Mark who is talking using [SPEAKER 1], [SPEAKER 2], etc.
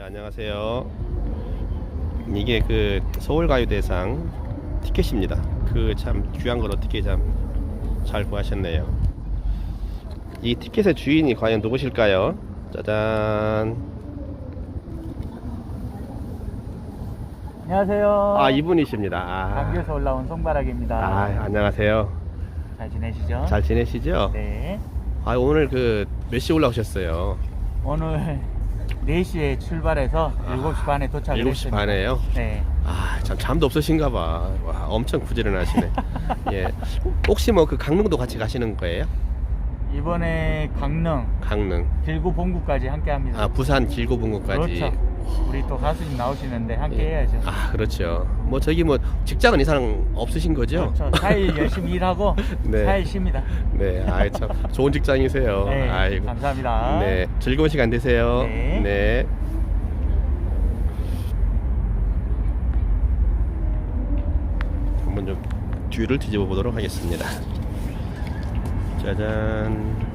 [SPEAKER 1] 아, 안녕하세요. 이게 그 서울가요대상 티켓입니다. 그 참 귀한 걸 어떻게 참 잘 구하셨네요. 이 티켓의 주인이 과연 누구실까요? 짜잔.
[SPEAKER 2] 안녕하세요.
[SPEAKER 1] 아 이분이십니다. 아,
[SPEAKER 2] 감기에서 올라온 송바락입니다.
[SPEAKER 1] 아 안녕하세요.
[SPEAKER 2] 잘 지내시죠?
[SPEAKER 1] 잘 지내시죠?
[SPEAKER 2] 네.
[SPEAKER 1] 아 오늘 그 몇 시 올라오셨어요?
[SPEAKER 2] 오늘 4시에 출발해서 7시 반에 도착을
[SPEAKER 1] 7시
[SPEAKER 2] 했습니다.
[SPEAKER 1] 반에요.
[SPEAKER 2] 네.
[SPEAKER 1] 아, 참 잠도 없으신가 봐. 와, 엄청 부지런하시네. 예. 혹시 뭐 그 강릉도 같이 가시는 거예요?
[SPEAKER 2] 이번에 강릉,
[SPEAKER 1] 강릉.
[SPEAKER 2] 길구 봉구까지 함께 합니다.
[SPEAKER 1] 아, 부산 길고분구까지.
[SPEAKER 2] 그렇죠. 우리 또 가수님 나오시는데 함께
[SPEAKER 1] 예.
[SPEAKER 2] 해야죠.
[SPEAKER 1] 아, 그렇죠. 뭐 저기 뭐 직장은 이상 없으신 거죠?
[SPEAKER 2] 그렇죠. 4일 열심히 일하고
[SPEAKER 1] 네.
[SPEAKER 2] 4일 쉽니다.
[SPEAKER 1] 네. 아이 참 좋은 직장이세요.
[SPEAKER 2] 네.
[SPEAKER 1] 아이고.
[SPEAKER 2] 감사합니다.
[SPEAKER 1] 네. 즐거운 시간 되세요.
[SPEAKER 2] 네.
[SPEAKER 1] 네. 한번 좀 뒤를 뒤집어 보도록 하겠습니다. 짜잔.